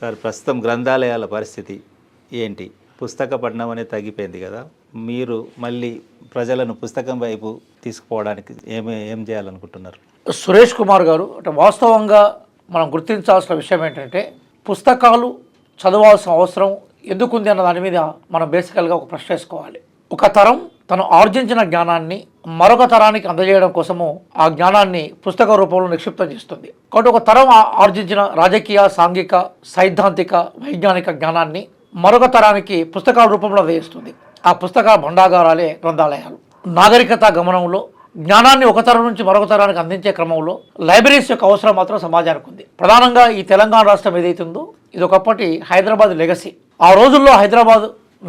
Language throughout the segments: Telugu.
సార్ ప్రస్తుతం గ్రంథాలయాల పరిస్థితి ఏంటి? పుస్తక పఠనం అనేది తగ్గిపోయింది కదా. మీరు మళ్ళీ ప్రజలను పుస్తకం వైపు తీసుకుపోవడానికి ఏమి ఏం చేయాలనుకుంటున్నారు? సురేష్ కుమార్ గారు అంటే వాస్తవంగా మనం గుర్తించాల్సిన విషయం ఏంటంటే పుస్తకాలు చదవాల్సిన అవసరం ఎందుకుంది అన్న దాని మీద మనం బేసికల్గా ఒక ప్రశ్న వేసుకోవాలి. ఒక తరం తను ఆర్జించిన జ్ఞానాన్ని మరొక తరానికి అందజేయడం కోసము ఆ జ్ఞానాన్ని పుస్తక రూపంలో నిక్షిప్తం చేస్తుంది. కాబట్టి ఒక తరం ఆ- ఆర్జించిన రాజకీయ సాంఘిక సైద్ధాంతిక వైజ్ఞానిక జ్ఞానాన్ని మరొక తరానికి పుస్తకాల రూపంలో అందజేస్తుంది. ఆ పుస్తక భండాగారాలే గ్రంథాలయాలు. నాగరికత గమనంలో జ్ఞానాన్ని ఒక తరం నుంచి మరొక తరానికి అందించే క్రమంలో లైబ్రరీస్ యొక్క అవసరం మాత్రం సమాజానికి ఉంది. ప్రధానంగా ఈ తెలంగాణ రాష్ట్రం ఏదైతుందో ఉందో ఇది ఒకప్పటి హైదరాబాద్ లెగసీ. ఆ రోజుల్లో హైదరాబాద్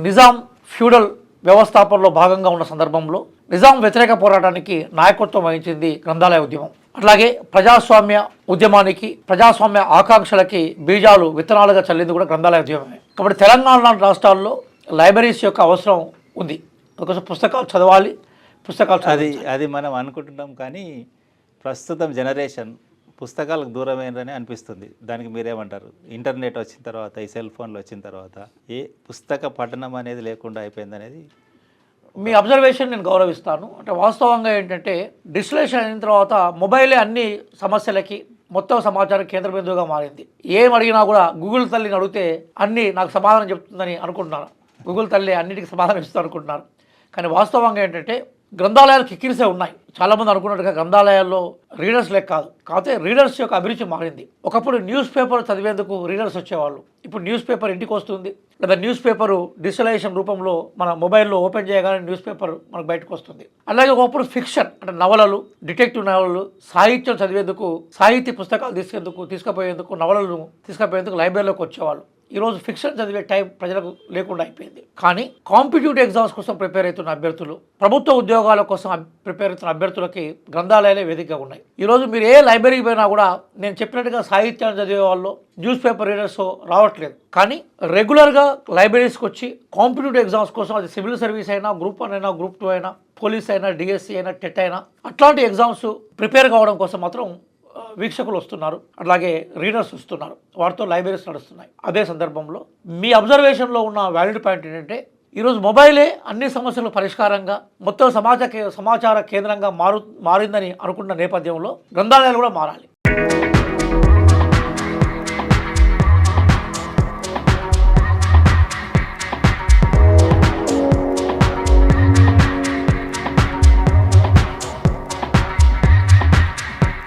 నిజాం ఫ్యూడల్ వ్యవస్థాపనలో భాగంగా ఉన్న సందర్భంలో నిజాం వ్యతిరేక పోరాటానికి నాయకత్వం వహించింది గ్రంథాలయ ఉద్యమం. అట్లాగే ప్రజాస్వామ్య ఉద్యమానికి ప్రజాస్వామ్య ఆకాంక్షలకి బీజాలు విత్తనాలుగా చల్లింది కూడా గ్రంథాలయ ఉద్యమమే. కాబట్టి తెలంగాణ లాంటి రాష్ట్రాల్లో లైబ్రరీస్ యొక్క అవసరం ఉంది. అందుకోసం పుస్తకాలు చదవాలి పుస్తకాలు అది అది మనం అనుకుంటున్నాం కానీ ప్రస్తుతం జనరేషన్ పుస్తకాలకు దూరమైందని అనిపిస్తుంది. దానికి మీరేమంటారు? ఇంటర్నెట్ వచ్చిన తర్వాత ఈ సెల్ ఫోన్లు వచ్చిన తర్వాత ఏ పుస్తక పఠనం అనేది లేకుండా అయిపోయింది అనేది మీ అబ్జర్వేషన్ నేను గౌరవిస్తాను. అంటే వాస్తవంగా ఏంటంటే డిస్లేషన్ అయిన తర్వాత మొబైలే అన్ని సమస్యలకి మొత్తం సమాచారం కేంద్ర బిందువుగా మారింది. ఏం అడిగినా కూడా గూగుల్ తల్లిని అడిగితే అన్నీ నాకు సమాధానం చెప్తుందని అనుకుంటున్నాను గూగుల్ తల్లి అన్నిటికీ సమాధానం ఇస్తుంది అనుకుంటున్నారు. కానీ వాస్తవంగా ఏంటంటే గ్రంథాలయాలు కిక్కిరిసే ఉన్నాయి. చాలామంది అనుకున్నట్టుగా గ్రంథాలయాల్లో రీడర్స్ లెక్క కాదు. కాకపోతే రీడర్స్ యొక్క అభిరుచి మారింది. ఒకప్పుడు న్యూస్ పేపర్ చదివేందుకు రీడర్స్ వచ్చేవాళ్ళు. ఇప్పుడు న్యూస్ పేపర్ ఇంటికి వస్తుంది. లేదా న్యూస్ పేపరు డిజిటలైజేషన్ రూపంలో మన మొబైల్లో ఓపెన్ చేయగానే న్యూస్ పేపర్ మనకు బయటకు వస్తుంది. అలాగే ఒకప్పుడు ఫిక్షన్ అంటే నవలలు డిటెక్టివ్ నవలలు సాహిత్యం చదివేందుకు సాహిత్య పుస్తకాలు తీసుకేందుకు తీసుకుపోయేందుకు నవలలు తీసుకుపోయేందుకు లైబ్రరీలోకి వచ్చేవాళ్ళు. ఈరోజు ఫిక్షన్ చదివే టైం ప్రజలకు లేకుండా అయిపోయింది. కానీ కాంపిటేటివ్ ఎగ్జామ్స్ కోసం ప్రిపేర్ అవుతున్న అభ్యర్థులు ప్రభుత్వ ఉద్యోగాల కోసం ప్రిపేర్ అవుతున్న అభ్యర్థులకి గ్రంథాలయాలే వేదికగా ఉన్నాయి. ఈరోజు మీరు ఏ లైబ్రరీకి పోయినా కూడా నేను చెప్పినట్టుగా సాహిత్యాన్ని చదివే వాళ్ళు న్యూస్ పేపర్ రీడర్స్ రావట్లేదు. కానీ రెగ్యులర్గా లైబ్రరీస్కి వచ్చి కాంపిటేటివ్ ఎగ్జామ్స్ కోసం అది సివిల్ సర్వీస్ అయినా గ్రూప్ వన్ అయినా గ్రూప్ టూ అయినా పోలీస్ అయినా డిఎస్సి అయినా టెట్ అయినా అట్లాంటి ఎగ్జామ్స్ ప్రిపేర్ కావడం కోసం మాత్రం వీక్షకులు వస్తున్నారు. అలాగే రీడర్స్ వస్తున్నారు. వారితో లైబ్రరీస్ నడుస్తున్నాయి. అదే సందర్భంలో మీ అబ్జర్వేషన్లో ఉన్న వ్యాలిడ్ పాయింట్ ఏంటంటే ఈరోజు మొబైలే అన్ని సమస్యలకు పరిష్కారంగా మొత్తం సమాజ కే- సమాచార కేంద్రంగా మారు మారిందని అనుకున్న నేపథ్యంలో గ్రంథాలయాలు కూడా మారాలి.